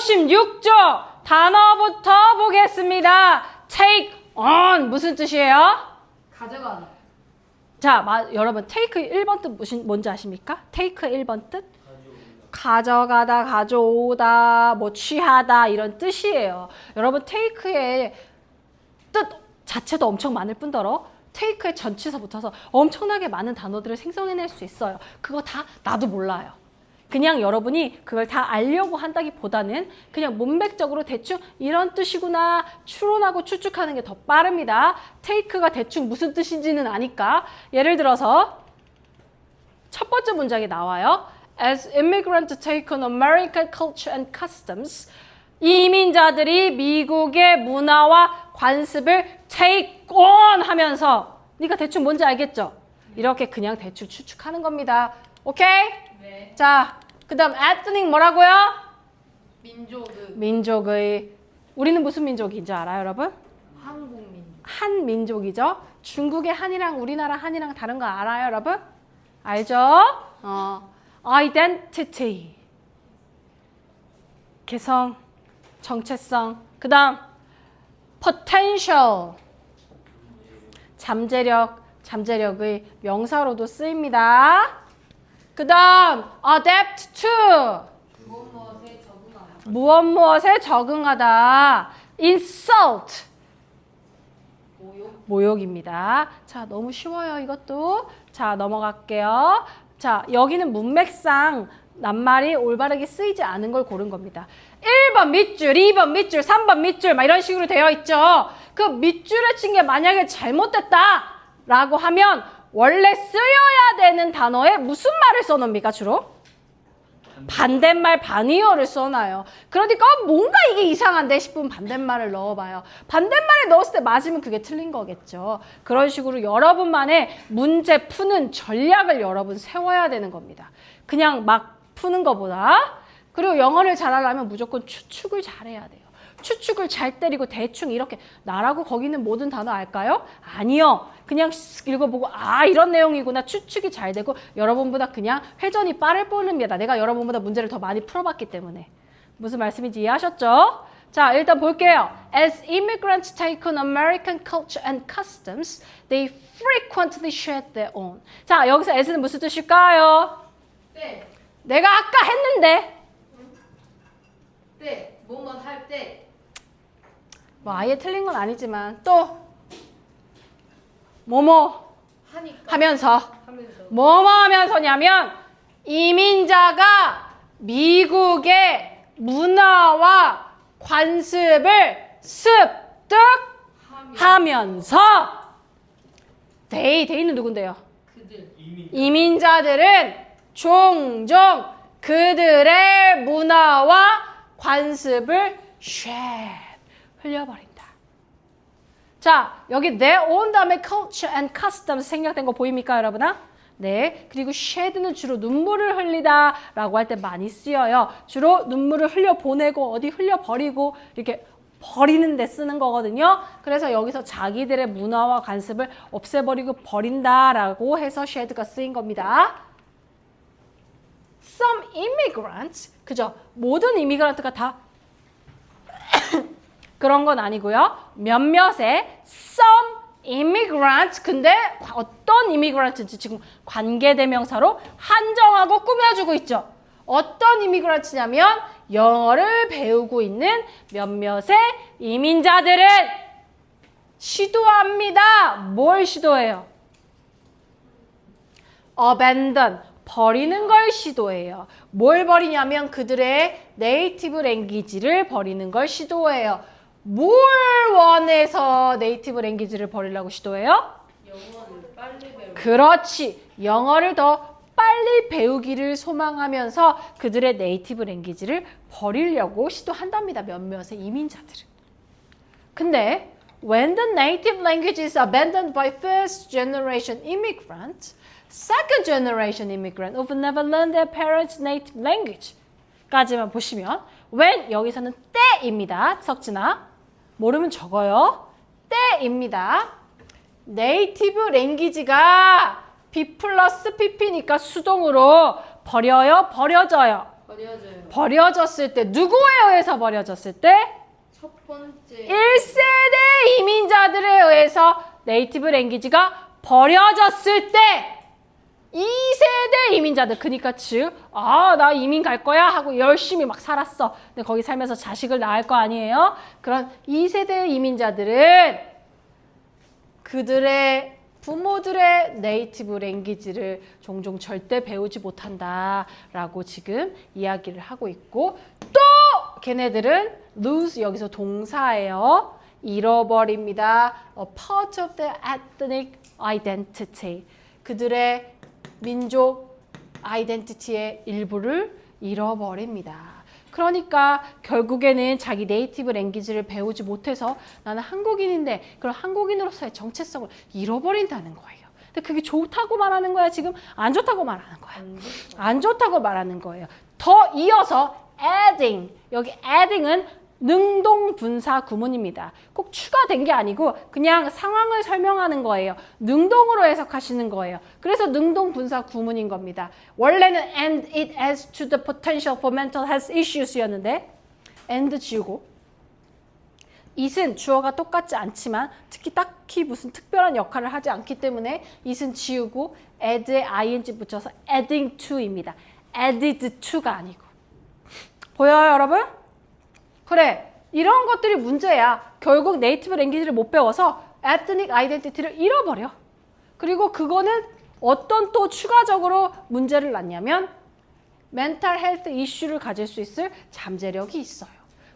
56조 단어부터 보겠습니다. take on 무슨 뜻이에요? 가져가다. 자, 마, 여러분 take 1번 뜻 무슨 뭔지 아십니까? take 1번 뜻? 가져가다, 가져오다, 뭐 취하다 이런 뜻이에요. 여러분 take의 뜻 자체도 엄청 많을 뿐더러 take의 전치사 붙어서 엄청나게 많은 단어들을 생성해낼 수 있어요. 그거 다 나도 몰라요. 그냥 여러분이 그걸 다 알려고 한다기보다는 그냥 문맥적으로 대충 이런 뜻이구나 추론하고 추측하는 게 더 빠릅니다. take가 대충 무슨 뜻인지는 아니까 예를 들어서 첫 번째 문장이 나와요. As immigrants take on American culture and customs, 이민자들이 미국의 문화와 관습을 take on 하면서 네가 대충 뭔지 알겠죠? 이렇게 그냥 대충 추측하는 겁니다. 오케이? 네. 자, 그 다음 ethnic 뭐라고요? 민족은 민족의 우리는 무슨 민족인지 알아요, 여러분? 한국민. 한 민족이죠. 중국의 한이랑 우리나라 한이랑 다른 거 알아요, 여러분? 알죠? 어, identity. 개성, 정체성. 그 다음 potential. 잠재력, 잠재력의 명사로도 쓰입니다. 그 다음 adapt to. 무엇 무엇에 적응하다. insult. 모욕. 모욕 입니다. 자, 너무 쉬워요, 이것도. 자, 넘어갈게요. 자, 여기는 문맥상 낱말이 올바르게 쓰이지 않은 걸 고른 겁니다. 1번 밑줄, 2번 밑줄, 3번 밑줄, 막 이런 식으로 되어 있죠. 그 밑줄에 친게 만약에 잘못됐다! 라고 하면 원래 쓰여야 되는 단어에 무슨 말을 써놓습니까, 주로? 반대말 반이어를 써놔요. 그러니까 어, 뭔가 이게 이상한데 싶으면 반대말을 넣어봐요. 반대말을 넣었을 때 맞으면 그게 틀린 거겠죠. 그런 식으로 여러분만의 문제 푸는 전략을 여러분 세워야 되는 겁니다. 그냥 막 푸는 것보다. 그리고 영어를 잘하려면 무조건 추측을 잘해야 돼요. 추측을 잘 때리고 대충 이렇게 나라고 거기 있는 모든 단어 알까요? 아니요. 그냥 쓱 읽어보고 아 이런 내용이구나 추측이 잘 되고 여러분보다 그냥 회전이 빠를 뿐입니다. 내가 여러분보다 문제를 더 많이 풀어봤기 때문에 무슨 말씀인지 이해하셨죠? 자 일단 볼게요. As immigrants take on American culture and customs, they frequently shed their own. 자 여기서 as는 무슨 뜻일까요? 때. 내가 아까 했는데 때. 뭐뭐 할 때. 뭐 아예 틀린 건 아니지만 또 뭐뭐 하니까. 하면서 하면서. 뭐뭐 하면서냐면 이민자가 미국의 문화와 관습을 습득하면서 데이 데이는 누군데요? 그들. 이민자들은 종종 그들의 문화와 관습을 쉐 흘려버린다. 자, 여기 their own 다음에 culture and customs 생략된 거 보입니까, 여러분아? 네. 그리고 shed는 주로 눈물을 흘리다 라고 할 때 많이 쓰여요. 주로 눈물을 흘려 보내고 어디 흘려 버리고 이렇게 버리는 데 쓰는 거거든요. 그래서 여기서 자기들의 문화와 관습을 없애버리고 버린다라고 해서 shed가 쓰인 겁니다. Some immigrants, 그죠? 모든 이미그란트가 다 그런 건 아니고요. 몇몇의 some immigrants, 근데 어떤 immigrant인지 지금 관계대명사로 한정하고 꾸며주고 있죠. 어떤 immigrant냐면 영어를 배우고 있는 몇몇의 이민자들은 시도합니다. 뭘 시도해요? abandon 버리는 걸 시도해요. 뭘 버리냐면 그들의 네이티브 랭귀지를 버리는 걸 시도해요. 뭘 원해서 네이티브 랭귀지를 버리려고 시도해요? 영어를 빨리 배우. 그렇지. 영어를 더 빨리 배우기를 소망하면서 그들의 네이티브 랭귀지를 버리려고 시도한답니다. 몇몇의 이민자들은. 근데 when the native language is abandoned by first generation immigrants, second generation immigrant who've never learned their parents' native language 까지만 보시면 when 여기서는 때입니다. 석진아. 모르면 적어요. 때입니다. 네이티브 랭귀지가 B 플러스 PP니까 수동으로 버려요, 버려져요. 버려져요. 버려졌을 때 누구에 의해서 버려졌을 때 첫 번째 1세대 이민자들에 의해서 네이티브 랭귀지가 버려졌을 때 2세대 이민자들 그러니까 즉 아 나 이민 갈 거야 하고 열심히 막 살았어 근데 거기 살면서 자식을 낳을 거 아니에요 그런 2세대 이민자들은 그들의 부모들의 네이티브 랭귀지를 종종 절대 배우지 못한다라고 지금 이야기를 하고 있고 또 걔네들은 lose 여기서 동사예요. 잃어버립니다. A part of the ethnic identity. 그들의 민족 아이덴티티의 일부를 잃어버립니다. 그러니까 결국에는 자기 네이티브 랭귀지를 배우지 못해서 나는 한국인인데 그런 한국인으로서의 정체성을 잃어버린다는 거예요. 근데 그게 좋다고 말하는 거야 지금 안 좋다고 말하는 거야. 안 좋다고 말하는 거예요. 더 이어서 adding 여기 adding은 능동 분사 구문입니다. 꼭 추가된 게 아니고 그냥 상황을 설명하는 거예요. 능동으로 해석하시는 거예요. 그래서 능동 분사 구문인 겁니다. 원래는 and it adds to the potential for mental health issues였는데 and 지우고 it은 주어가 똑같지 않지만 특히 딱히 무슨 특별한 역할을 하지 않기 때문에 it은 지우고 add에 ing 붙여서 adding to입니다. added to가 아니고 보여요 여러분? 그래 이런 것들이 문제야. 결국 네이티브 랭귀지를 못 배워서 ethnic identity를 잃어버려. 그리고 그거는 어떤 또 추가적으로 문제를 낳냐면 멘탈 헬스 이슈를 가질 수 있을 잠재력이 있어요.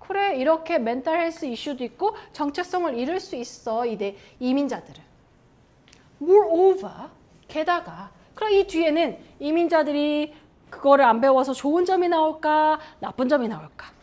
그래 이렇게 멘탈 헬스 이슈도 있고 정체성을 잃을 수 있어 이대 이민자들은. Moreover 게다가 그럼 이 뒤에는 이민자들이 그거를 안 배워서 좋은 점이 나올까 나쁜 점이 나올까?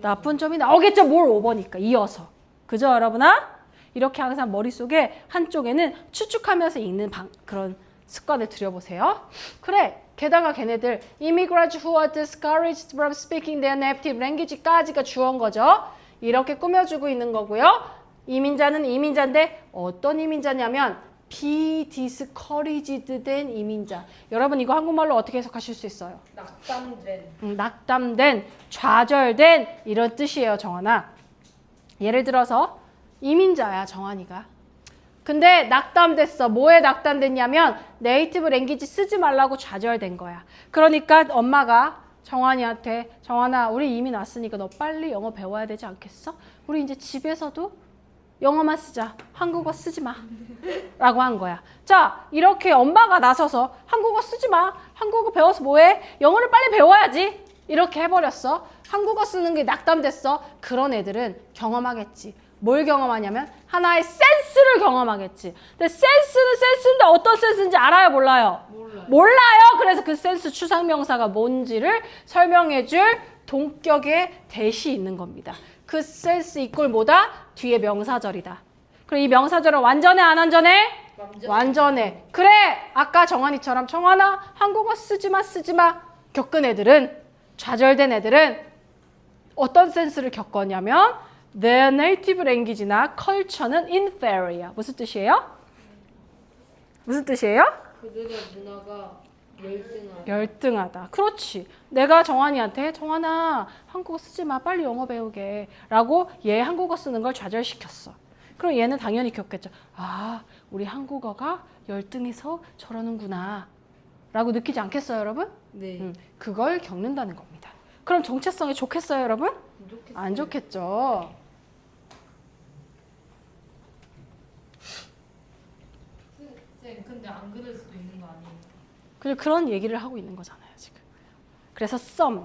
나쁜 점이 나오겠죠. 뭘 오버니까 이어서. 그죠, 여러분아? 이렇게 항상 머릿속에 한쪽에는 추측하면서 읽는 방, 그런 습관을 들여보세요. 그래. 게다가 걔네들 immigrants who are discouraged from speaking their native language까지가 주어인 거죠. 이렇게 꾸며주고 있는 거고요. 이민자는 이민자인데 어떤 이민자냐면 비디스커리지드 된 이민자. 여러분 이거 한국말로 어떻게 해석하실 수 있어요? 낙담된 음, 낙담된, 좌절된 이런 뜻이에요, 정환아. 예를 들어서 이민자야, 정환이가. 근데 낙담됐어. 뭐에 낙담됐냐면 네이티브 랭귀지 쓰지 말라고 좌절된 거야. 그러니까 엄마가 정환이한테 정환아, 우리 이민 왔으니까 너 빨리 영어 배워야 되지 않겠어? 우리 이제 집에서도 영어만 쓰자. 한국어 쓰지 마. 라고 한 거야. 자, 이렇게 엄마가 나서서 한국어 쓰지 마. 한국어 배워서 뭐해? 영어를 빨리 배워야지. 이렇게 해버렸어. 한국어 쓰는 게 낙담됐어. 그런 애들은 경험하겠지. 뭘 경험하냐면 하나의 센스를 경험하겠지. 근데 센스는 센스인데 어떤 센스인지 알아요? 몰라요? 몰라요. 몰라요. 그래서 그 센스 추상명사가 뭔지를 설명해줄 동격의 대시 있는 겁니다. 그 센스 이꼴 뭐다? 뒤에 명사절이다. 그럼 이 명사절은 완전해 안 완전해? 완전 완전해. 그래. 아까 정한이처럼 정한아 한국어 쓰지 마 쓰지 마. 겪은 애들은 좌절된 애들은 어떤 센스를 겪었냐면 their native language나 culture는 inferior. 무슨 뜻이에요? 무슨 뜻이에요? 그들의 문화가 열등한 열등하다. 그렇지. 내가 정한이한테 정한아 한국어 쓰지 마 빨리 영어 배우게 라고 얘 한국어 쓰는 걸 좌절시켰어. 그럼 얘는 당연히 겪겠죠. 아 우리 한국어가 열등해서 저러는구나 라고 느끼지 않겠어요 여러분? 네 음, 그걸 겪는다는 겁니다. 그럼 정체성이 좋겠어요 여러분? 좋겠어요. 안 좋겠죠. 쌤 근데 안 그럴 수도 있는 거 아니에요? 그냥 그런 얘기를 하고 있는 거잖아요, 지금. 그래서 some.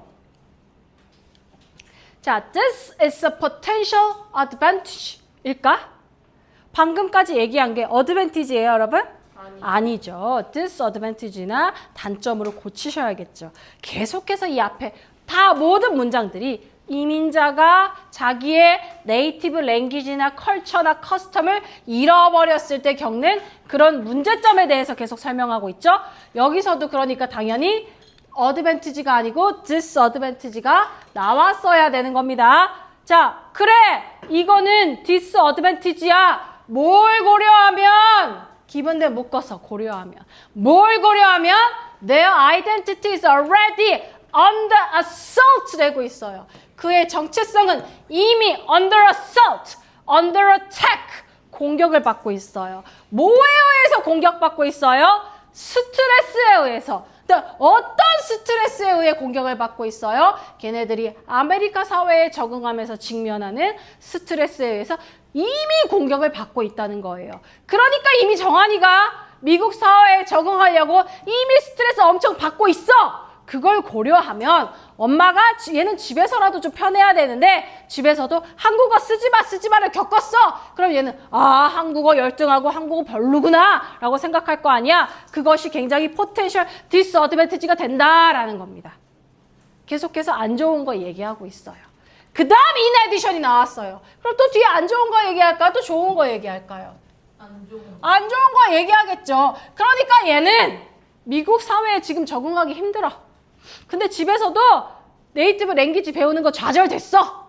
자, this is a potential advantage일까? 방금까지 얘기한 게 advantage예요, 여러분? 아니 아니죠. disadvantage나 단점으로 고치셔야겠죠. 계속해서 이 앞에 다 모든 문장들이 이민자가 자기의 네이티브 랭귀지나 컬처나 커스텀을 잃어버렸을 때 겪는 그런 문제점에 대해서 계속 설명하고 있죠. 여기서도 그러니까 당연히 어드밴티지가 아니고 디스어드밴티지가 나왔어야 되는 겁니다. 자, 그래. 이거는 디스어드밴티지야. 뭘 고려하면 기본대 묶어서 고려하면 뭘 고려하면 their identity is already under assault 되고 있어요. 그의 정체성은 이미 under assault, under attack 공격을 받고 있어요. 뭐에 의해서 공격받고 있어요? 스트레스에 의해서. 어떤 스트레스에 의해 공격을 받고 있어요? 걔네들이 아메리카 사회에 적응하면서 직면하는 스트레스에 의해서 이미 공격을 받고 있다는 거예요. 그러니까 이미 정한이가 미국 사회에 적응하려고 이미 스트레스 엄청 받고 있어. 그걸 고려하면 엄마가 지- 얘는 집에서라도 좀 편해야 되는데 집에서도 한국어 쓰지 마 쓰지 마를 겪었어. 그럼 얘는 아 한국어 열등하고 한국어 별로구나 라고 생각할 거 아니야. 그것이 굉장히 포텐셜 디스어드밴티지가 된다라는 겁니다. 계속해서 안 좋은 거 얘기하고 있어요. 그 다음 인에디션이 나왔어요. 그럼 또 뒤에 안 좋은 거 얘기할까요? 또 좋은 거 얘기할까요? 안 좋은 거. 안 좋은 거 얘기하겠죠. 그러니까 얘는 미국 사회에 지금 적응하기 힘들어. 근데 집에서도 네이티브 랭귀지 배우는 거 좌절됐어.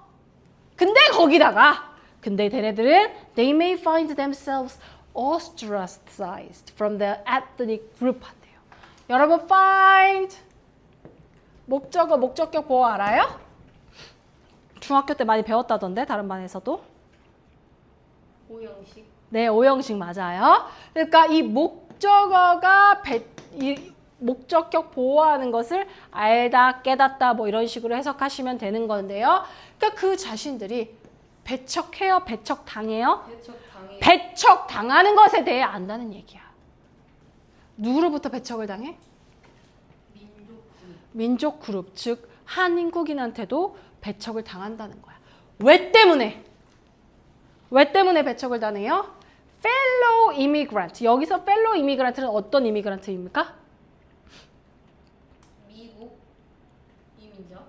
근데 거기다가 근데 걔네들은 they may find themselves ostracized from the ethnic group 한대요. 여러분 find 목적어 목적격 보호 알아요? 중학교 때 많이 배웠다던데 다른 반에서도. 오형식. 네, 오형식 맞아요. 그러니까 이 목적어가 배, 이 목적격 보호하는 것을 알다, 깨닫다 뭐 이런 식으로 해석하시면 되는 건데요. 그러니까 그 자신들이 배척해요, 배척 당해요. 배척 당하는 것에 대해 안다는 얘기야. 누구로부터 배척을 당해? 민족 그 민족 그룹, 즉 한인국인한테도 배척을 당한다는 거야. 왜 때문에? 왜 때문에 배척을 당해요? fellow immigrant. 여기서 fellow immigrant는 어떤 이미그란트입니까? 미국 이민자.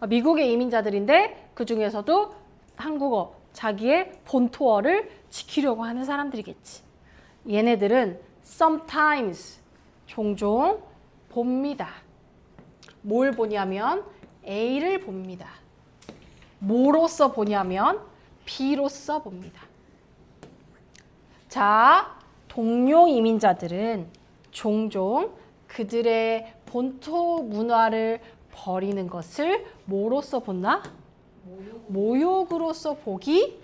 아, 미국의 이민자들인데 그 중에서도 한국어, 자기의 본토어를 지키려고 하는 사람들이겠지. 얘네들은 sometimes, 종종 봅니다. 뭘 보냐면 A를 봅니다. 뭐로써 보냐면 B로써 봅니다. 자, 동료 이민자들은 종종 그들의 본토 문화를 버리는 것을 뭐로써 본다? 모욕. 모욕으로서 보기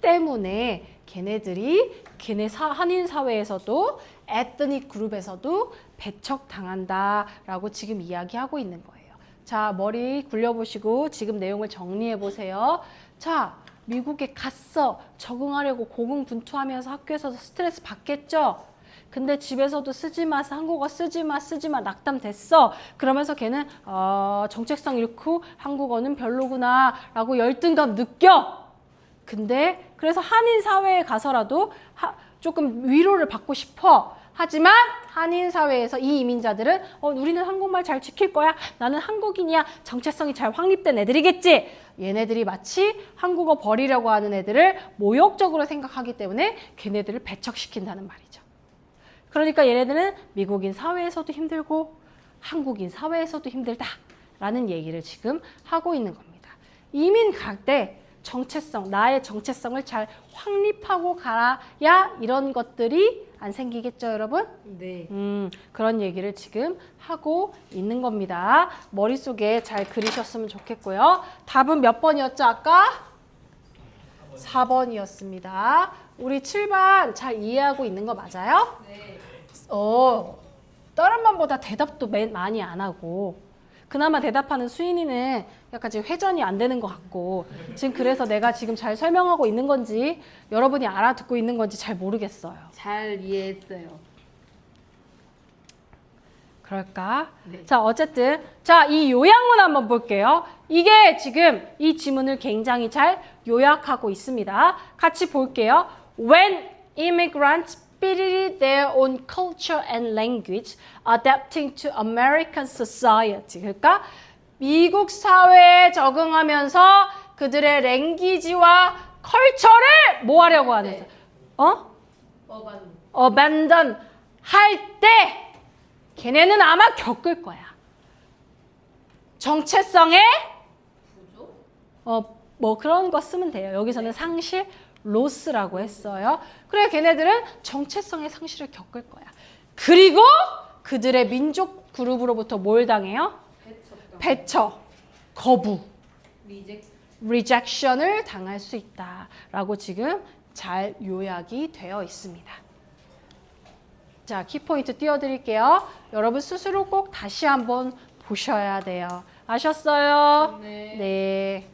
때문에 걔네들이 걔네 사, 한인 사회에서도 에트닉 그룹에서도 배척 당한다라고 지금 이야기하고 있는 거예요. 자, 머리 굴려보시고 지금 내용을 정리해 보세요. 자, 미국에 갔어. 적응하려고 고군분투하면서 학교에서도 스트레스 받겠죠? 근데 집에서도 쓰지 마, 한국어 쓰지 마, 쓰지 마, 낙담됐어. 그러면서 걔는 어, 정체성 잃고 한국어는 별로구나 라고 열등감 느껴. 근데 그래서 한인 사회에 가서라도 하- 조금 위로를 받고 싶어. 하지만 한인 사회에서 이 이민자들은 어, 우리는 한국말 잘 지킬 거야. 나는 한국인이야. 정체성이 잘 확립된 애들이겠지. 얘네들이 마치 한국어 버리려고 하는 애들을 모욕적으로 생각하기 때문에 걔네들을 배척시킨다는 말이죠. 그러니까 얘네들은 미국인 사회에서도 힘들고 한국인 사회에서도 힘들다라는 얘기를 지금 하고 있는 겁니다. 이민 갈 때 정체성, 나의 정체성을 잘 확립하고 가야 이런 것들이 안 생기겠죠, 여러분? 네. 음, 그런 얘기를 지금 하고 있는 겁니다. 머릿속에 잘 그리셨으면 좋겠고요. 답은 몇 번이었죠, 아까? 4번이었습니다. 우리 7반 잘 이해하고 있는 거 맞아요? 네. 어, 다른 반보다 대답도 맨 많이 안 하고 그나마 대답하는 수인이는 약간 지금 회전이 안 되는 것 같고 지금 그래서 내가 지금 잘 설명하고 있는 건지 여러분이 알아듣고 있는 건지 잘 모르겠어요. 잘 이해했어요. 그럴까? 네. 자, 어쨌든 자, 이 요약문 한번 볼게요. 이게 지금 이 지문을 굉장히 잘 요약하고 있습니다. 같이 볼게요. When immigrants spirit their own culture and language, adapting to American society. 그러니까 미국 사회에 적응하면서 그들의 랭귀지와 컬처를 뭐 하려고 하는 네. 어? 어반. abandon 할때 걔네는 아마 겪을 거야. 정체성의. 어, 뭐 그런 거 쓰면 돼요. 여기서는 상실 로스라고 했어요. 그래 걔네들은 정체성의 상실을 겪을 거야. 그리고 그들의 민족 그룹으로부터 뭘 당해요? 배척. 배처, 거부, 리젝 rejection을 당할 수 있다라고 지금 잘 요약이 되어 있습니다. 자, 키포인트 띄워드릴게요. 여러분 스스로 꼭 다시 한번 보셔야 돼요. 아셨어요? 네. 네.